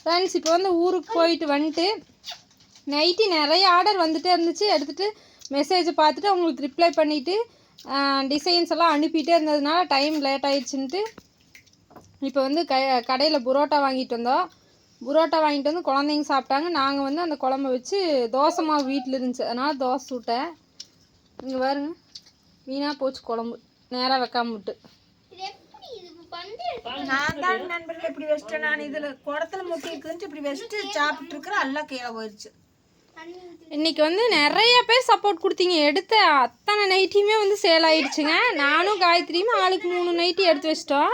Friends இப்போ வந்து ஊருக்கு போயிட்டு வந்துட்டு நைட்டு நிறைய ஆர்டர் வந்துட்டே இருந்துச்சு. எடுத்துகிட்டு மெசேஜை பார்த்துட்டு அவங்களுக்கு ரிப்ளை பண்ணிவிட்டு டிசைன்ஸ் எல்லாம் அனுப்பிட்டே இருந்ததுனால டைம் லேட் ஆயிடுச்சுன்ட்டு இப்போ வந்து க கடையில் புரோட்டா வாங்கிட்டு வந்தோம். புரோட்டா வாங்கிட்டு வந்து குழந்தைங்க சாப்பிட்டாங்க. நாங்கள் வந்து அந்த குழம்பு வச்சு தோசை மாவு வீட்டில் இருந்துச்சு. அதனால் தோசை சுட்டேன். இங்கே பாருங்க. வீணாக போச்சு குழம்பு. நேராக வைக்காம விட்டு. நான் தான் நண்பர்கள் இப்படி வச்சுட்டேன் நான் இதுல குடத்துல முட்டி இருக்குன்னு இப்படி வச்சுட்டு சாப்பிட்டு இருக்கிறேன் எல்லாம் கீழே போயிடுச்சு இன்னைக்கு வந்து நிறைய பேர் சப்போர்ட் கொடுத்தீங்க. எடுத்த அத்தனை நைட்டியுமே வந்து சேல் ஆயிடுச்சுங்க. நானும் காயத்ரியும் ஆளுக்கு மூணு நைட்டி எடுத்து வச்சிட்டோம்.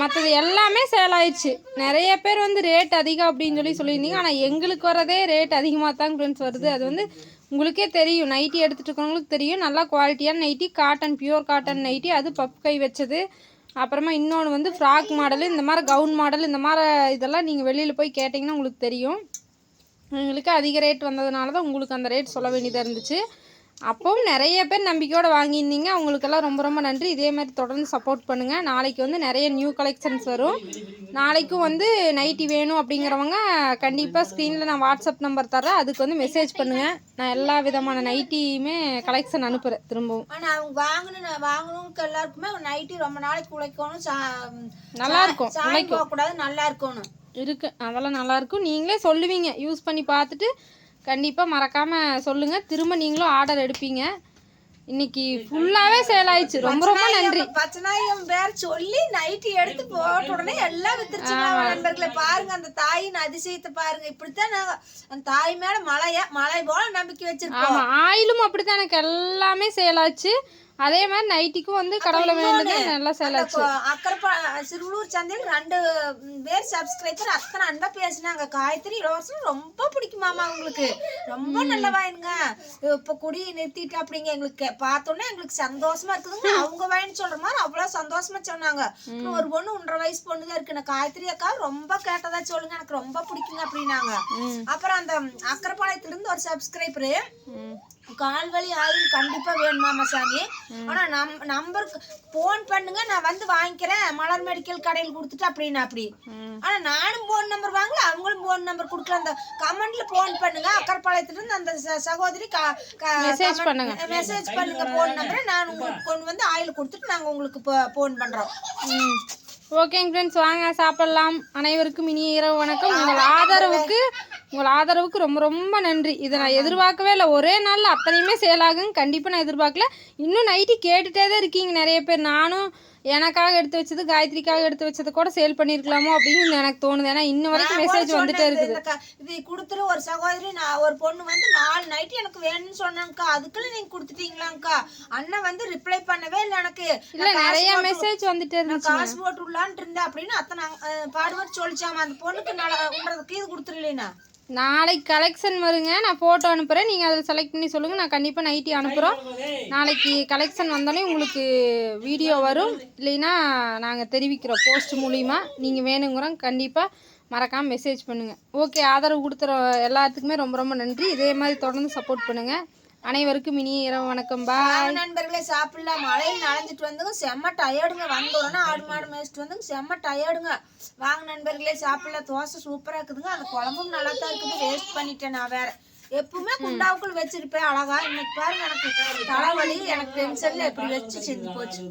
மற்றது எல்லாமே சேல் ஆயிடுச்சு. நிறைய பேர் வந்து ரேட் அதிகம் அப்படின்னு சொல்லி சொல்லியிருந்தீங்க. ஆனால் எங்களுக்கு வரதே ரேட் அதிகமாக தான் ஃப்ரெண்ட்ஸ் வருது. அது வந்து உங்களுக்கே தெரியும். நைட்டி எடுத்துகிட்டு இருக்கிறவங்களுக்கு தெரியும். நல்லா குவாலிட்டியான nightie cotton pure cotton nightie அது பப் கை வச்சது. அப்புறமா இன்னொன்று வந்து ஃப்ராக் மாடல் இந்த மாதிரி கவுன் மாடல் இந்த மாதிரி இதெல்லாம் நீங்கள் வெளியில் போய் கேட்டிங்கன்னா உங்களுக்கு தெரியும். எங்களுக்கு அதிக ரேட் வந்ததுனால தான் உங்களுக்கு அந்த ரேட் சொல்ல வேண்டியதாக இருந்துச்சு. அப்போவும் நிறைய பேர் நம்பிக்கையோடு வாங்கியிருந்தீங்க. அவங்களுக்கெல்லாம் ரொம்ப ரொம்ப நன்றி. இதே மாதிரி தொடர்ந்து சப்போர்ட் பண்ணுங்கள் நாளைக்கு வந்து நிறைய நியூ கலெக்ஷன்ஸ் வரும். நாளைக்கும் வந்து நைட்டி வேணும் அப்படிங்கிறவங்க கண்டிப்பாக ஸ்க்ரீனில் நான் வாட்ஸ்அப் நம்பர் தரேன் அதுக்கு வந்து மெசேஜ் பண்ணுங்கள் நான் எல்லா விதமான நைட்டியுமே கலெக்ஷன் அனுப்புகிறேன் திரும்பவும். ஆனா அவங்க வாங்கணும் வாங்கணும்க்கு எல்லாருக்குமே நைட்டி ரொம்ப நாளைக்கு உழைக்கணும். நல்லா இருக்கும். சாயம் போகக்கூடாது நல்லா இருக்கணும். இருக்கு. அதெல்லாம் நல்லா இருக்கும். நீங்களே சொல்லுவீங்க. யூஸ் பண்ணி பார்த்துட்டு கண்டிப்பாக மறக்காமல் சொல்லுங்கள் திரும்ப நீங்களும் ஆர்டர் எடுப்பீங்க. இன்னைக்கு ஃபுல்லாகவே சேல் ஆயிடுச்சு. ரொம்ப ரொம்ப நன்றி. பச்சனாயம் பேர் சொல்லி நைட்டி எடுத்து போட்ட உடனே எல்லாம் வித்துருச்சுங்களா நண்பர்களே. பாருங்க அந்த தாயின் அதிசயத்தை பாருங்க. இப்படித்தான் நாங்க அந்த தாய் மேல மலைய மலை போல நம்பிக்கை வச்சிருக்கோம். ஆயிலும் அப்படித்தான் எனக்கு எல்லாமே சேல் ஆச்சு. அதே மாதிரி நைட்டிக்கும் வந்து கடவுளை வேண்டுது நல்லா சேல் ஆச்சு அக்கரப்பா சிறுவலூர் சந்தையில் ரெண்டு பேர் சப்ஸ்கிரைபர் அத்தனை அன்பா பேசினாங்க. காயத்ரி இளவரசன் ரொம்ப பிடிக்குமாமா உங்களுக்கு. ரொம்ப நல்ல வாயினுங்க இப்ப குடி நிறுத்திட்டு அப்படிங்க எங்களுக்கு. பார்த்தோன்னே எங்களுக்கு சந்தோஷமா இருக்குதுங்க. அவங்க வாயின்னு சொல்ற மாதிரி அவ்வளவு சந்தோஷமா சொன்னாங்க. ஒரு பொண்ணு ஒன்றரை வயசு பொண்ணு தான் இருக்கு காயத்ரி அக்கா ரொம்ப கேட்டதா சொல்லுங்க. எனக்கு ரொம்ப பிடிக்குங்க அப்படின்னாங்க. அப்புறம் அந்த அக்கரப்பாளையத்துல இருந்து ஒரு சப்ஸ்கிரைபரு ம். கால் வலி ஆயில் கண்டிப்பா வேணுமாமா சாமி. ஆனா நம் நம்பருக்கு போன் பண்ணுங்க நான் வந்து வாங்கிக்கிறேன். மலர் மெடிக்கல் கடையில் கொடுத்துட்டு அப்படின்னு அப்படி. ஆனா நானும் போன் நம்பர் வாங்கல அவங்களும் போன் நம்பர் கொடுக்கல. அந்த கமெண்ட்ல போன் பண்ணுங்க. அக்கரப்பாளையத்துல இருந்து அந்த சகோதரி Message பண்ணுங்க. மெசேஜ் பண்ணுங்க போன் நம்பரை நான் உங்களுக்கு கொண்டு வந்து ஆயில் கொடுத்துட்டு நாங்க உங்களுக்கு போன் பண்றோம். ம். ஓகேங்க ஃப்ரெண்ட்ஸ் வாங்க சாப்பிடலாம். அனைவருக்கும் இனிய இரவு வணக்கம். உங்கள் ஆதரவுக்கு உங்கள் ஆதரவுக்கு ரொம்ப ரொம்ப நன்றி. இதை நான் எதிர்பார்க்கவே இல்லை. ஒரே நாளில் அத்தனையுமே சேல் ஆகும் கண்டிப்பாக நான் எதிர்பார்க்கல. இன்னும் நைட்டு கேட்டுகிட்டே தான் இருக்கீங்க நிறைய பேர். நானும் எனக்காக எடுத்து வச்சது காயத்ரிக்காக எடுத்து வச்சது கூட சேல் பண்ணியிருக்கலாமோ அப்படின்னு எனக்கு தோணுது. ஏன்னா இன்ன வரைக்கும் மெசேஜ் வந்துட்டே இருக்குது. இது கொடுத்துரு ஒரு சகோதரி நான் ஒரு பொண்ணு வந்து நாலு நைட் எனக்கு வேணும்னு சொன்னாங்கக்கா அதுக்குள்ள நீங்க கொடுத்துட்டீங்களாங்க்கா அண்ணன் வந்து ரிப்ளை பண்ணவே இல்லை எனக்கு. இல்லை நிறைய மெசேஜ் வந்துட்டே நான் இருந்துச்சு காசு போட்டு விடலான்ட்டு இருந்தேன் அப்படின்னு அத்தனை பாடுபட்டு சொல்லிச்சாமா? அந்த பொண்ணுக்கு நல்லா உன்றதுக்கு இது கொடுத்துருலேனா நாளைக்கு கலெக்ஷன் வருங்க. நான் ஃபோட்டோ அனுப்புகிறேன் நீங்கள் அதில் செலக்ட் பண்ணி சொல்லுங்கள் நான் கண்டிப்பாக நைட்டி அனுப்புகிறோம் நாளைக்கு கலெக்ஷன் வந்தோடனே உங்களுக்கு வீடியோ வரும். இல்லைன்னா நாங்கள் தெரிவிக்கிறோம் போஸ்ட் மூலிமா நீங்கள் வேணுங்கிறோம் கண்டிப்பாக மறக்காமல் மெசேஜ் பண்ணுங்கள் ஓகே ஆதரவு கொடுத்துற எல்லாத்துக்குமே ரொம்ப ரொம்ப நன்றி. இதே மாதிரி தொடர்ந்து சப்போர்ட் பண்ணுங்கள் அனைவருக்கும் இனிய இரவு வணக்கம். பாய் வாங்க நண்பர்களே சாப்பிடலாம். மழையில் நனைஞ்சிட்டு வந்துங்க. செம்ம டயர்டுங்க வந்த உடனே ஆடு மாடு மேய்ச்சிட்டு வந்துங்க. செம்ம டயர்டுங்க வாங்க நண்பர்களே சாப்பிடலாம். தோசை சூப்பரா இருக்குதுங்க. அந்த குழம்பும் நல்லா தான் இருக்குது. வேஸ்ட் பண்ணிட்டேன் நான் வேற. எப்பவுமே குண்டாவுக்குள் வச்சிருப்பேன். அழகா. இன்னைக்கு பாருங்க எனக்கு தலைவலி எனக்கு டென்ஷன்ல எப்படி வச்சு செஞ்சு போச்சு.